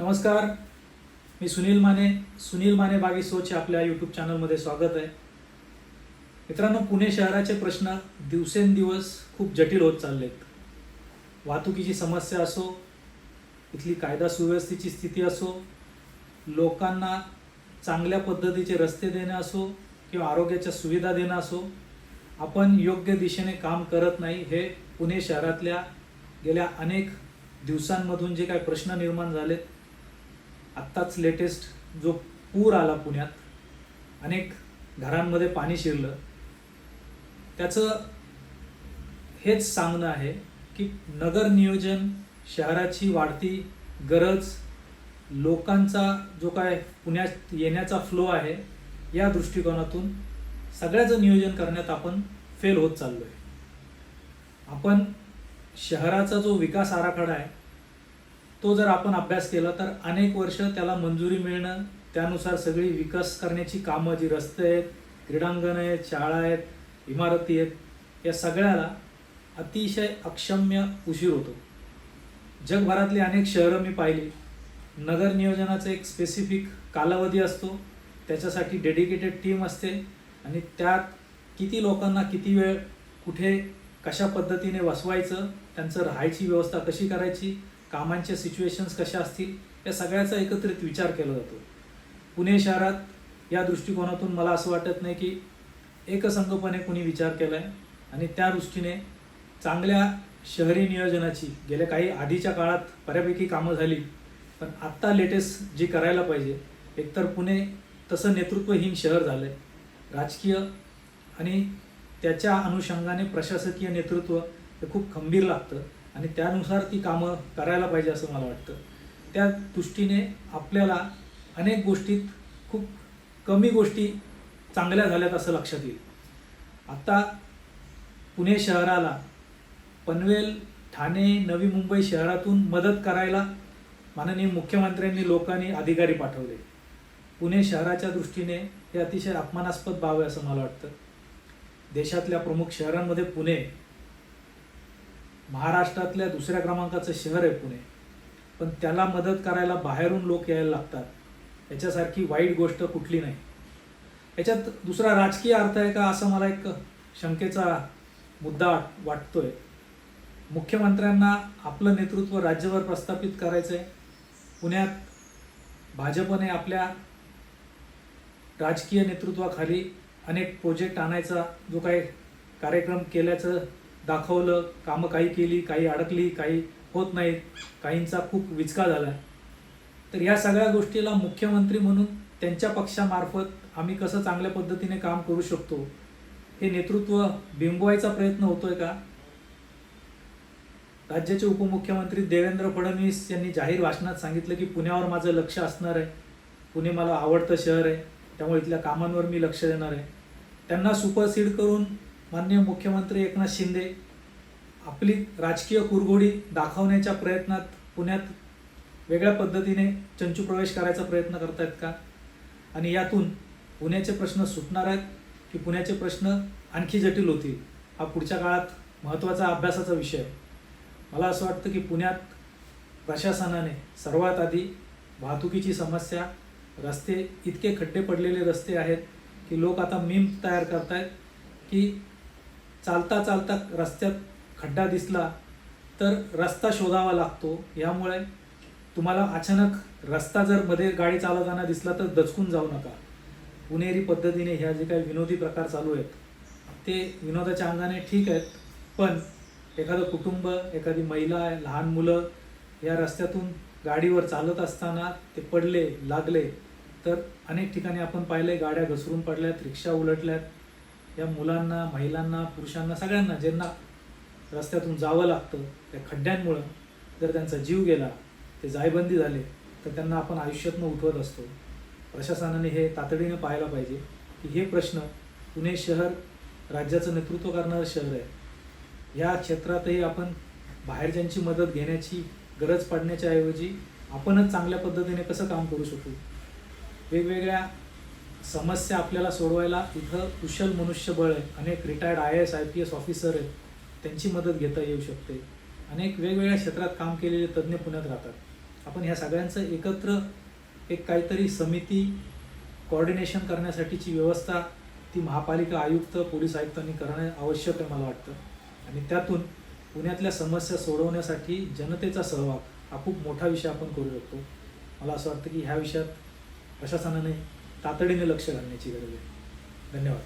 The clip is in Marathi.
नमस्कार. मी सुनील माने सुनील माने बागी सोचे आपल्या यूट्यूब चॅनलमध्ये स्वागत आहे. मित्रांनो पुणे शहराचे प्रश्न दिवसेंदिवस खूप जटिल होत चाललेत. वाहतुकीची समस्या असो इथली कायदा सुव्यवस्थेची स्थिती असो लोकांना चांगल्या पद्धतीचे रस्ते देणं असो किंवा आरोग्याच्या सुविधा देणं असो आपण योग्य दिशेने काम करत नाही हे पुणे शहरातल्या गेल्या अनेक दिवसांमधून जे काही प्रश्न निर्माण झालेत आत्ताच लेटेस्ट जो पूर आला पुण्यात अनेक घरांमध्ये पाणी शिरलं. त्याचं हेच सांगणं आहे की नगर नियोजन शहराची वाढती गरज लोकांचा जो काय पुण्यात येण्याचा फ्लो आहे या दृष्टिकोनातून सगळ्याचं नियोजन करण्यात आपण फेल होत चाललो आहे आपण शहराचा जो विकास आराखडा आहे तो जर आपण अभ्यास केला तर अनेक वर्ष त्याला मंजुरी मिळणं त्यानुसार सगळी विकास करण्याची कामं जी रस्ते आहेत क्रीडांगण आहेत शाळा आहेत इमारती आहेत या सगळ्याला अतिशय अक्षम्य उशीर होतो. जगभरातली अनेक शहरं मी पाहिली. नगर नियोजनाचा एक स्पेसिफिक कालावधी असतो. त्याच्यासाठी डेडिकेटेड टीम असते. आणि त्यात किती लोकांना किती वेळ कुठे कशा पद्धतीने वसवायचं त्यांचं राहायची व्यवस्था कशी करायची कामांच्या सिच्युएशन्स कशा असतील या सगळ्याचा एकत्रित विचार केला जातो. पुणे शहरात या दृष्टिकोनातून मला असं वाटत नाही की एकसंघपणे कुणी विचार केला आहे आणि त्या दृष्टीने चांगल्या शहरी नियोजनाची गेल्या काही आधीच्या काळात बऱ्यापैकी कामं झाली पण आत्ता लेटेस्ट जी करायला पाहिजे एकतर पुणे तसं नेतृत्वहीन शहर झालं आहे राजकीय आणि त्याच्या अनुषंगाने प्रशासकीय नेतृत्व हे खूप खंबीर लागतं. आणि त्यानुसार ती कामं करायला पाहिजे असं मला वाटतं. त्या दृष्टीने आपल्याला अनेक गोष्टीत खूप कमी गोष्टी चांगल्या झाल्यात असं लक्षात येईल. आत्ता पुणे शहराला पनवेल ठाणे नवी मुंबई शहरातून मदत करायला माननीय मुख्यमंत्र्यांनी लोकांनी अधिकारी पाठवले. पुणे शहराच्या दृष्टीने हे अतिशय अपमानास्पद बाब आहे असं मला वाटतं. देशातल्या प्रमुख शहरांमध्ये पुणे महाराष्ट्रातल्या दुसऱ्या क्रमांकाचं शहर आहे पुणे. पण त्याला मदत करायला बाहेरून लोक यायला लागतात. याच्यासारखी वाईट गोष्ट कुठली नाही. याच्यात दुसरा राजकीय अर्थ आहे का असं मला एक शंकेचा मुद्दा वाटतोय. मुख्यमंत्र्यांना आपलं नेतृत्व राज्यभर प्रस्थापित करायचं आहे पुण्यात भाजपने आपल्या राजकीय नेतृत्वाखाली अनेक प्रोजेक्ट आणायचा जो काही कार्यक्रम केल्याचं दाखवलं कामं काही केली काही अडकली काही होत नाहीत काहींचा खूप विचका झाला तर या सगळ्या गोष्टीला मुख्यमंत्री म्हणून त्यांच्या पक्षामार्फत आम्ही कसं चांगल्या पद्धतीने काम करू शकतो हे नेतृत्व बिंबवायचा प्रयत्न होतोय का? राज्याचे उपमुख्यमंत्री देवेंद्र फडणवीस यांनी जाहीर भाषणात सांगितलं की पुण्यावर माझं लक्ष असणार आहे. पुणे मला आवडतं शहर आहे. त्यामुळे इथल्या कामांवर मी लक्ष देणार आहे. त्यांना सुपरसीड करून माननीय मुख्यमंत्री एकनाथ शिंदे आपली राजकीय कुरघोडी दाखवण्याच्या प्रयत्नात पुण्यात वेगळ्या पद्धतीने चंचू प्रवेश करायचा प्रयत्न करतायत का? आणि यातून पुण्याचे प्रश्न सुटणार आहेत की पुण्याचे प्रश्न आणखी जटिल होतील? हा पुढच्या काळात महत्त्वाचा अभ्यासाचा विषय. आहे मला असं वाटतं की पुण्यात प्रशासनाने सर्वात आधी वाहतुकीची समस्या रस्ते इतके खड्डे पडलेले रस्ते आहेत की लोक आता मीम तयार करतायत की चालता चालता रस्त्यात खड्डा दिसला तर रस्ता शोधावा लागतो. यामुळे तुम्हाला अचानक रस्ता जर मध्ये गाडी चालवताना दिसला तर दचकून जाऊ नका. पुणेरी पद्धतीने ह्या जे काही विनोदी प्रकार चालू आहेत ते विनोदाच्या अंगाने ठीक आहेत पण एखादं कुटुंब एखादी महिला लहान मुलं या रस्त्यातून गाडीवर चालत असताना ते पडले लागले तर अनेक ठिकाणी आपण पाहिले गाड्या घसरून पडल्यात रिक्षा उलटल्यात. या मुलांना महिलांना पुरुषांना सगळ्यांना ज्यांना रस्त्यातून जावं लागतं त्या खड्ड्यांमुळं जर त्यांचा जीव गेला ते जायबंदी झाले तर त्यांना आपण आयुष्यातनं उठवत असतो. प्रशासनाने हे तातडीने पाहायला पाहिजे की हे प्रश्न पुणे शहर राज्याचं नेतृत्व करणारं शहर आहे. या क्षेत्रातही आपण बाहेरच्यांची मदत घेण्याची गरज पडण्याच्या ऐवजी आपणच चांगल्या पद्धतीने कसं काम करू शकू? वेगवेगळ्या समस्या आपल्याला सोडवायला इथं कुशल मनुष्यबळ आहे अनेक retired I S I P S officer आहेत. त्यांची मदत घेता येऊ शकते. अनेक वेगवेगळ्या क्षेत्रात काम केलेले तज्ज्ञ पुण्यात राहतात. आपण ह्या सगळ्यांचं एकत्र एक काहीतरी समिती कोऑर्डिनेशन करण्यासाठीची व्यवस्था ती महापालिका आयुक्त पोलीस आयुक्तांनी करणं आवश्यक आहे मला वाटतं. आणि त्यातून पुण्यातल्या समस्या सोडवण्यासाठी जनतेचा सहभाग हा खूप मोठा विषय आपण करू शकतो. मला असं वाटतं की ह्या विषयात प्रशासनाने तातडीने लक्ष घालण्याची गरज आहे. धन्यवाद.